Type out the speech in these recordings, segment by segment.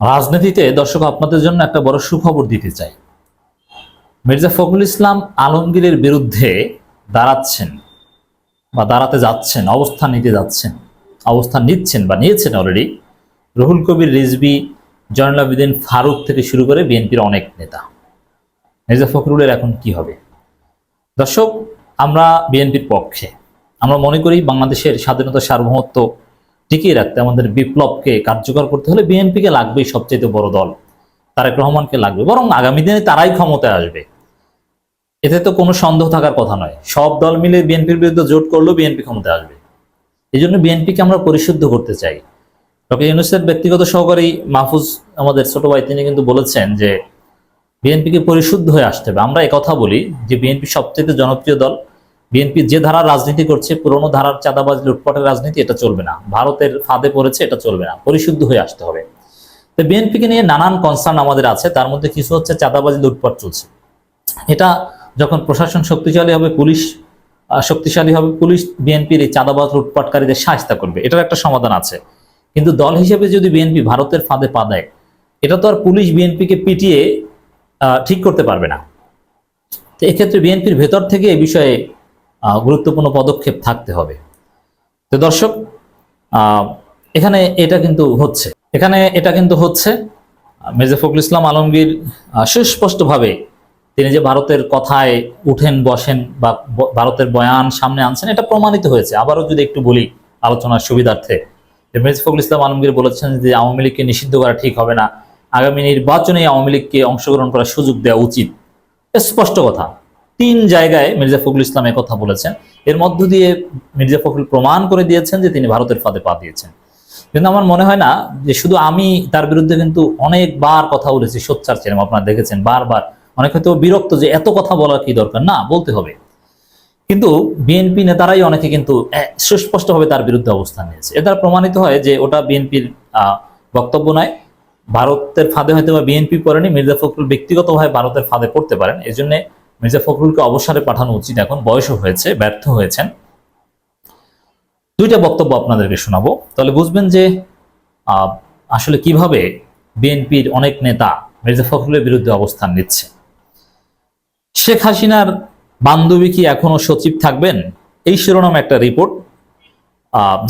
রাজনীতিতে দর্শক আপনাদের জন্য একটা বড় সুখবর দিতে চাই। মির্জা ফখরুল ইসলাম আলমগীরের বিরুদ্ধে দাঁড়াচ্ছেন বা দাঁড়াতে যাচ্ছেন, অবস্থান নিতে যাচ্ছেন, অবস্থান নিচ্ছেন বা নিয়েছেন অলরেডি রুহুল কবির রিজবি জয়নুল আবেদিন ফারুক থেকে শুরু করে বিএনপির অনেক নেতা। মির্জা ফখরুলের এখন কি হবে? দর্শক, আমরা বিএনপির পক্ষে, আমরা মনে করি বাংলাদেশের স্বাধীনতা সার্বভৌমত্ব টিকিয়ে রাখতে আমাদের বিপ্লবকে কার্যকর করতে হলে বিএনপিকে লাগবেই সবচেয়ে বড় দল, তারেক রহমানকে লাগবে। বরং আগামী দিনে তারাই ক্ষমতায় আসবে। এতে তো কোনো সন্দেহ থাকার কথা নয়। সব দল মিলে বিএনপির বিরুদ্ধে জোট করলেও বিএনপি ক্ষমতায় আসবে। এই জন্য বিএনপিকে আমরা পরিশুদ্ধ করতে চাই। ডক্টর ইউনুসের ব্যক্তিগত সহকারী মাহফুজ আমাদের ছোট ভাই, তিনি কিন্তু বলেছেন যে, বিএনপিকে পরিশুদ্ধ হয়ে আসতে হবে। আমরা কথা বলি যে, বিএনপি সবচেয়ে জনপ্রিয় দল বিএনপি যে ধারার রাজনীতি করছে, পুরনো ধারার চাঁদাবাজ, লুটপাটের রাজনীতি, এটা চলবে না। ভারতের ফাঁদে পড়েছে, এটা চলবে না। পরিশুদ্ধ হয়ে আসতে হবে। তো বিএনপিকে নিয়ে নানান কনসার্ন আমাদের আছে, তার মধ্যে কিছু হচ্ছে চাঁদাবাজি, লুটপাট চলছে। এটা যখন প্রশাসন শক্তিশালী হবে, পুলিশ শক্তিশালী হবে, পুলিশ বিএনপির এই চাঁদাবাজ, লুটপাটকারীদের সাহায্য করবে। এটার একটা সমাধান আছে। কিন্তু দল হিসেবে যদি বিএনপি ভারতের ফাঁদে পা দেয়, এটা তো আর পুলিশ বিএনপিকে পিটিয়ে ঠিক করতে পারবে না। তো এক্ষেত্রে বিএনপির ভেতর থেকে এই বিষয়ে গুরুত্বপূর্ণ পদক্ষেপ থাকতে হবে। তো দর্শক এখানে এটা কিন্তু হচ্ছে। এখানে এটা কিন্তু হচ্ছে মির্জা ফখরুল ইসলাম আলমগীর সুস্পষ্টভাবে তিনি যে ভারতের কথায় উঠেন, বসেন বা ভারতের বয়ান সামনে আনছেন, এটা প্রমাণিত হয়েছে। আবারও যদি একটু বলি আলোচনার সুবিধার্থে মির্জা ফখরুল ইসলাম আলমগীর বলেছেন যে আওয়ামী লীগকে নিষিদ্ধ করা ঠিক হবে না। আগামী নির্বাচনে আওয়ামী লীগকে অংশগ্রহণ করার সুযোগ দেওয়া উচিত। স্পষ্ট কথা। তিন জায়গায় মির্জা ফখরুল ইসলাম কথা বলেছেন। এর মধ্য দিয়ে মির্জা ফখরুল প্রমাণ করে দিয়েছেন যে তিনি ভারতের ফাঁদে পা দিয়েছেন। কিন্তু আমার মনে হয় না যে শুধু আমি তার বিরুদ্ধে কিন্তু অনেকবার কথা বলেছি, সোচ্চার ছিলাম, আপনারা দেখেছেন বারবার। অনেক হয়তো বিরক্ত যে এত কথা বলার কি দরকার? না, বলতে হবে। কিন্তু বিএনপি নেতারাই অনেকে কিন্তু সুস্পষ্টভাবে তার বিরুদ্ধে অবস্থান নিয়েছে। এ দ্বারা প্রমাণিত হয় যে ওটা বিএনপির বক্তব্য নয়। ভারতের ফাঁদে হয়তো বা বিএনপি পড়েনি, মির্জা ফখরুল ব্যক্তিগতভাবে ভারতের ফাঁদে পড়তে পারেন। এই জন্য মির্জা ফখরুলকে অবসরে পাঠানো উচিত। এখন বয়সও হয়েছে, ব্যর্থ হয়েছেন। দুইটা বক্তব্য আপনাদেরকে শোনাবো। তাহলে বুঝবেন যে আসলে কীভাবে বিএনপির অনেক নেতা মির্জা ফখরুলের বিরুদ্ধে অবস্থান নিচ্ছে। শেখ হাসিনার বান্ধবী কি এখনও সচিব থাকবেন? এই শিরোনামে একটা রিপোর্ট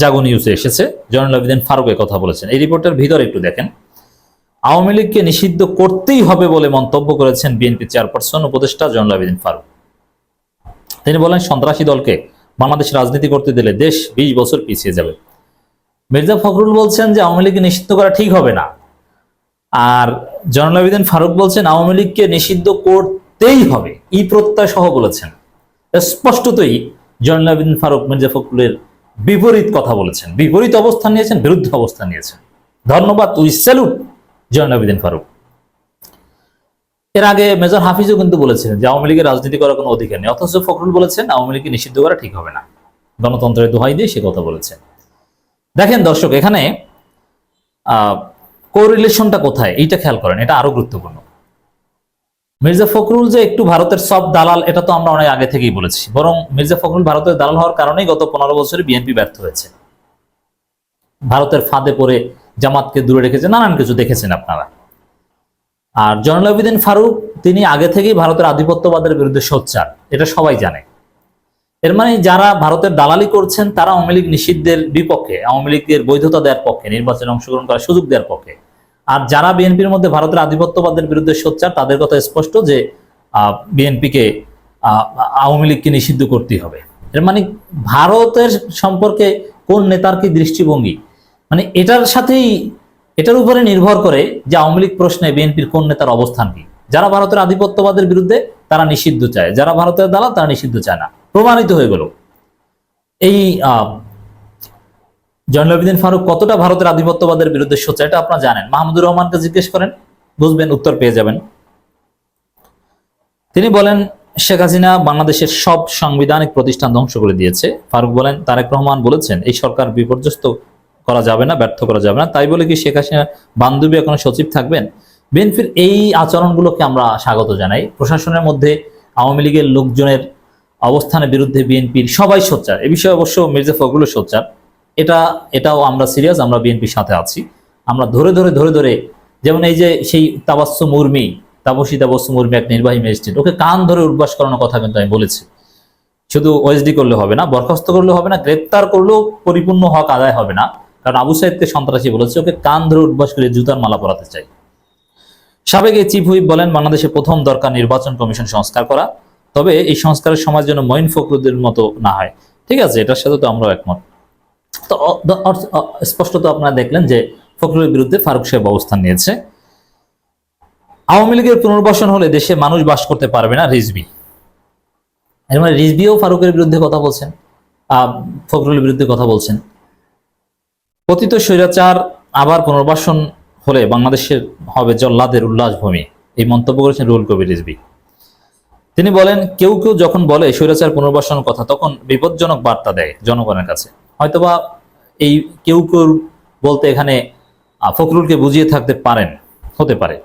জাগো নিউজে এসেছে। জয়নুল আবেদিন ফারুকের কথা বলেছেন। এই রিপোর্টের ভিতরে একটু দেখেন। আওয়ামী লীগকে নিষিদ্ধ করতেই হবে বলে মন্তব্য করেছেন বিএনপি চেয়ারপারসন উপদেষ্টা জয়নুল আবেদিন ফারুক। তিনি বলেন, সন্ত্রাসী দলকে বাংলাদেশ রাজনীতি করতে দিলে দেশ বিশ বছর পিছিয়ে যাবে। মির্জা ফখরুল বলছেন যে, আওয়ামী লীগকে নিষিদ্ধ করা ঠিক হবে না। আর জয়নুল আবেদিন ফারুক বলছেন, আওয়ামী লীগকে নিষিদ্ধ করতেই হবে। ই প্রত্যয় সহ বলেছেন। স্পষ্টতই জয়নুল আবেদিন ফারুক মির্জা ফখরুলের বিপরীত কথা বলেছেন। বিপরীত অবস্থান নিয়েছেন, বিরুদ্ধ অবস্থান নিয়েছেন। ধন্যবাদ, উই স্যালুট। জয়নুল আবেদিন ফারুক। এর আগে মেজর হাফিজও কিন্তু বলেছিলেন যে আওয়ামী লীগের রাজনীতি করার কোনো অধিকার নেই। অথচ ফখরুল বলেছেন, আওয়ামী লীগকে নিষিদ্ধ করা ঠিক হবে না। গণতন্ত্রের দোহাই দিয়ে সে কথা বলেছেন। দেখেন দর্শক, এখানে কোরিলেশনটা কোথায়? এইটা খেয়াল করেন, এটা আরও গুরুত্বপূর্ণ। মির্জা ফখরুল যে একটু ভারতের সব দালাল, এটা তো আমরা অনেক আগে থেকেই বলেছি। বরং মির্জা ফখরুল ভারতের দালাল হওয়ার কারণেই গত পনেরো বছরে বিএনপি ব্যর্থ হয়েছে। ভারতের ফাঁদে পড়ে জামাতকে দূরে রেখেছে, নানান কিছু দেখেছেন আপনারা। আর জয়নুল আবেদিন ফারুক, তিনি আগে থেকেই ভারতের আধিপত্যবাদের বিরুদ্ধে সোচ্চার, এটা সবাই জানে। এর মানে যারা ভারতের দালালি করছেন, তারা আওয়ামী লীগ নিষিদ্ধের বিপক্ষে, আওয়ামী লীগের বৈধতা দেওয়ার পক্ষে, নির্বাচনে অংশগ্রহণ করার সুযোগ দেওয়ার পক্ষে। আর যারা বিএনপির মধ্যে ভারতের আধিপত্যবাদের বিরুদ্ধে সোচ্চার, তাদের কথা স্পষ্ট যে বিএনপিকে আওয়ামী লীগকে নিষিদ্ধ করতেই হবে। এর মানে ভারতের সম্পর্কে কোন নেতার কি দৃষ্টিভঙ্গি? মানে এটার সাথেই এটার উপরে নির্ভর করে যে আওয়ামী লীগ প্রশ্নে বিএনপির কোন নেতার অবস্থান কি। যারা ভারতের আধিপত্যবাদের বিরুদ্ধে তারা নিষিদ্ধ চায়। যারা ভারতের দালাল তারা নিষিদ্ধ চায় না। প্রমাণিত হয়ে গেল। এই আহ, জয়নুল আবেদিন ফারুক কতটা ভারতের আধিপত্যবাদের বিরুদ্ধে সোচ্চার এটা আপনারা জানেন। মাহমুদুর রহমানকে জিজ্ঞেস করেন বুঝবেন উত্তর পেয়ে যাবেন। তিনি বলেন শেখ হাসিনা বাংলাদেশের সব সাংবিধানিক প্রতিষ্ঠান ধ্বংস করে দিয়েছে। ফারুক বলেন তারেক রহমান বলেছেন এই সরকার বিপর্যস্ত করা যাবে না, ব্যর্থ করা যাবে না। তাই বলে কি শেখ হাসিনা বান্ধবী এখন সচিব থাকবেন? বিএনপির এই আচরণগুলোকে আমরা স্বাগত জানাই। প্রশাসনের মধ্যে আওয়ামী লীগের লোকজনের অবস্থানের বিরুদ্ধে বিএনপির সবাই সোচ্চার। এ বিষয়ে অবশ্য মির্জা ফখরুল সোচ্চার। এটা, এটাও আমরা সিরিয়াস, আমরা বিএনপির সাথে আছি। আমরা ধরে ধরে ধরে ধরে যেমন এই যে সেই তাবাস্সু মুরমি, তাপসী তাবস্সু মুরমি এক নির্বাহী ম্যাজিস্ট্রেট, ওকে কান ধরে উদ্বাস করানোর কথা কিন্তু আমি বলেছি। শুধু ওএসডি করলে হবে না, বরখাস্ত করলে হবে না, গ্রেপ্তার করলেও পরিপূর্ণ হক আদায় হবে না। কারণ আবু সাইদকে সন্ত্রাসী বলেছে ওকে কান ধরে উদ্বাস করে জুতার মালা পরাতে চাই। সাবেক এই চিফ হুইপ বলেন বাংলাদেশে প্রথম দরকার নির্বাচন কমিশন সংস্কার করা। তবে এই সংস্কারের সময় যেন মঈন ফখরুদ্দের মতো না হয়। ঠিক আছে এটার সাথে তো আমরাও একমত। তো স্পষ্টত আপনারা দেখলেন যে ফখরুলের বিরুদ্ধে ফারুক সাহেব অবস্থান নিয়েছে। আওয়ামী লীগের পুনর্বাসন হলে দেশে মানুষ বাস করতে পারবে না রিজবি এর মানে রিজবিও ফারুকের বিরুদ্ধে কথা বলছেন আহ, ফখরুলের বিরুদ্ধে কথা বলছেন। পতিত স্বৈরাচার আবার পুনর্বাসন হলে বাংলাদেশের হবে জল্লাদের উল্লাস ভূমি এই মন্তব্য করেছেন রুহুল কবির রিজবি তিনি বলেন, কেউ কেউ যখন বলে স্বৈরাচার পুনর্বাসনের কথা, তখন বিপজ্জনক বার্তা দেয় জনগণের কাছে। হয়তোবা এই কেউ কেউ বলতে এখানে ফখরুলকে বুঝিয়ে থাকতে পারেন, হতে পারে।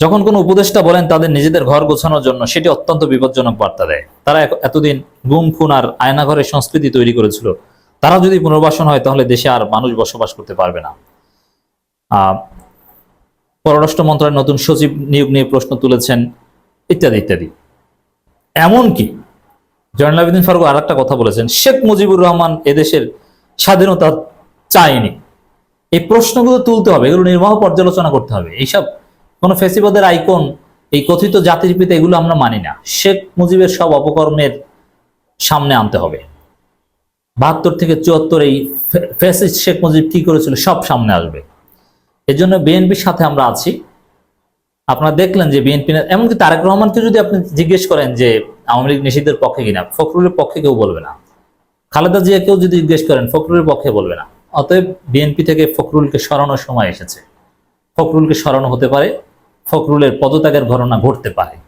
যখন কোনো উপদেষ্টা বলেন তাদের নিজেদের ঘর গোছানোর জন্য, সেটি অত্যন্ত বিপজ্জনক বার্তা দেয়। তারা এতদিন গুম, খুন আর আয়নাঘরের সংস্কৃতি তৈরি করেছিল। তারা যদি পুনর্বাসন হয়, তাহলে দেশে আর মানুষ বসবাস করতে পারবে না। পররাষ্ট্র মন্ত্রণালয়ের নতুন সচিব নিয়োগ নিয়ে প্রশ্ন তুলেছেন ইত্যাদি ইত্যাদি। এমনকি জয়নাল আবেদিন ফারুক আর একটা কথা বলেছেন, শেখ মুজিবুর রহমান এদেশের স্বাধীনতা চায়নি। এই প্রশ্নগুলো তুলতে হবে, এগুলো নির্বাহ পর্যালোচনা করতে হবে। এইসব কোন ফেসিবাদের আইকন, এই কথিত জাতির পিতা এগুলো আমরা মানি না। শেখ মুজিবের সব অপকর্মের সামনে আনতে হবে। বাহাত্তর থেকে চুয়াত্তর এই ফে- ফ্যাসিস্ট শেখ মুজিব কি করেছিল? সব সামনে আসবে। এর জন্য বিএনপির সাথে আমরা আছি। আপনারা দেখলেন যে বিএনপি এমনকি তারেক রহমানকে যদি আপনি জিজ্ঞেস করেন যে আওয়ামী লীগ নিষিদ্ধের পক্ষে কিনা, ফখরুলের পক্ষে কেউ বলবে না। খালেদা জিয়াকেও যদি জিজ্ঞেস করেন, ফখরুলের পক্ষে বলবে না। অতএব বিএনপি থেকে ফখরুলকে সরানোর সময় এসেছে। ফখরুলকে সরানো হতে পারে, ফখরুলের পদত্যাগের ঘটনা ঘটতে পারে।